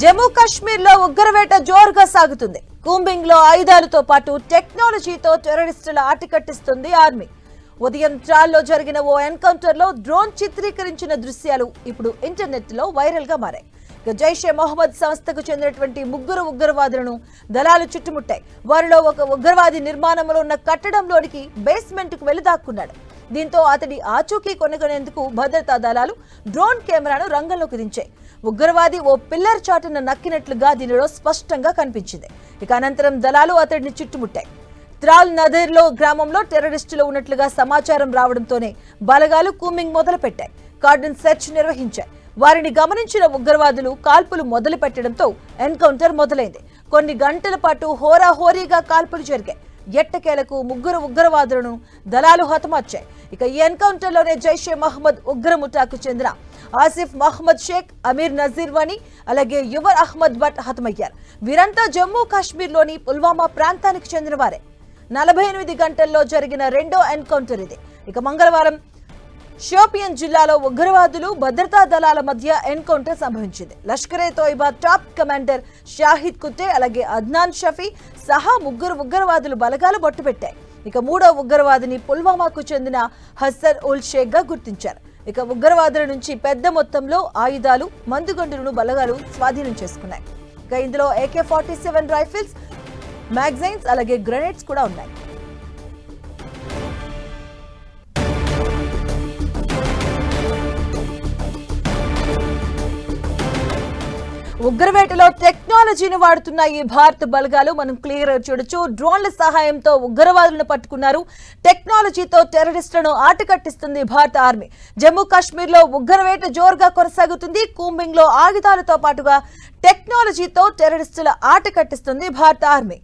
జమ్మూ కాశ్మీర్లో ఉగ్రవేట జోరుగా సాగుతుంది. కూంబింగ్లో ఆయుధాలతో పాటు టెక్నాలజీతో టెర్రరిస్టుల ఆటికట్టిస్తుంది ఆర్మీ. ఉదయం ట్రాల్లో జరిగిన ఓ ఎన్కౌంటర్లో డ్రోన్ చిత్రీకరించిన దృశ్యాలు ఇప్పుడు ఇంటర్నెట్లో వైరల్గా మారాయి జైషే మొహమ్మద్ సంస్థకు చెందినటువంటి ముగ్గురు ఉగ్రవాదులను దళాలు చుట్టుముట్టాయి. వారిలో ఒక ఉగ్రవాది నిర్మాణంలో ఉన్న కట్టడంలోనికి బేస్మెంట్కు వెళ్ళి దాక్కున్నాడు దీంతో అతడి ఆచూకీ కొనుగొనేందుకు భద్రతా దళాలు డ్రోన్ కెమెరాను రంగంలోకి దించాయి. ఉగ్రవాది ఓ పిల్లర్ చాటున నక్కినట్లుగా దీనిలో స్పష్టంగా కనిపించింది. ఇక అనంతరం దళాలు అతడిని చుట్టుముట్టాయి. త్రాల్ నదర్లో గ్రామంలో టెర్రరిస్టులు ఉన్నట్లుగా సమాచారం రావడంతోనే బలగాలు కూమింగ్ మొదలుపెట్టాయి. కార్డన్ సెర్చ్ నిర్వహించాయి. వారిని గమనించిన ఉగ్రవాదులు కాల్పులు మొదలు పెట్టడంతో ఎన్కౌంటర్ మొదలైంది. కొన్ని గంటల పాటు హోరాహోరీగా కాల్పులు జరిగాయి. ఎట్టకేలకు ముగ్గురు ఉగ్రవాదులను దళాలు హతమార్చాయి. ఇక ఈ ఎన్కౌంటర్లోనే జైషే మహమ్మద్ ఉగ్రముఠాకు చెందిన ఆసిఫ్ మహమ్మద్ షేక్ అమీర్ నజీర్ వాణి అలాగే యువర్ అహ్మద్ భట్ హతమయ్యారు. వీరంతా జమ్మూ కాశ్మీర్లోని పుల్వామా ప్రాంతానికి చెందిన వారే నలభై ఎనిమిది గంటల్లో జరిగిన రెండో ఎన్కౌంటర్ ఇది. ఇక మంగళవారం షోపియన్ జిల్లాలో ఉగ్రవాదులు భద్రతా దళాల మధ్య ఎన్కౌంటర్ సంభవించింది. లష్కరే తోయిబా టాప్ కమాండర్ షాహిద్ కుతే అలాగే అద్నాన్ షఫీ సహా ముగ్గురు ఉగ్రవాదులు బలగాలు బొట్టుపెట్టాయి. ఇక మూడో ఉగ్రవాదిని పుల్వామాకు చెందిన హసన్ ఉల్ షేక్గా గుర్తించారు. ఇక ఉగ్రవాదుల నుంచి పెద్ద మొత్తంలో ఆయుధాలు మందుగండులను బలగాలు స్వాధీనం చేసుకున్నాయి. ఇక ఇందులో AK forty seven rifles magazines అలాగే గ్రెనేడ్స్ కూడా ఉన్నాయి. ఉగ్రవేటలో టెక్నాలజీని వాడుతున్న ఈ భారత బలగాలు. మనం క్లియర్ చూడొచ్చు. డ్రోన్ల సహాయంతో ఉగ్రవాదులను పట్టుకున్నారు. టెక్నాలజీతో టెర్రరిస్టులను ఆటకట్టిస్తుంది భారత ఆర్మీ. జమ్మూ కాశ్మీర్లో ఉగ్రవేట జోరుగా కొనసాగుతుంది. కూంబింగ్లో ఆయుధాలతో పాటుగా టెక్నాలజీతో టెర్రరిస్టుల ఆట కట్టిస్తుంది భారత ఆర్మీ.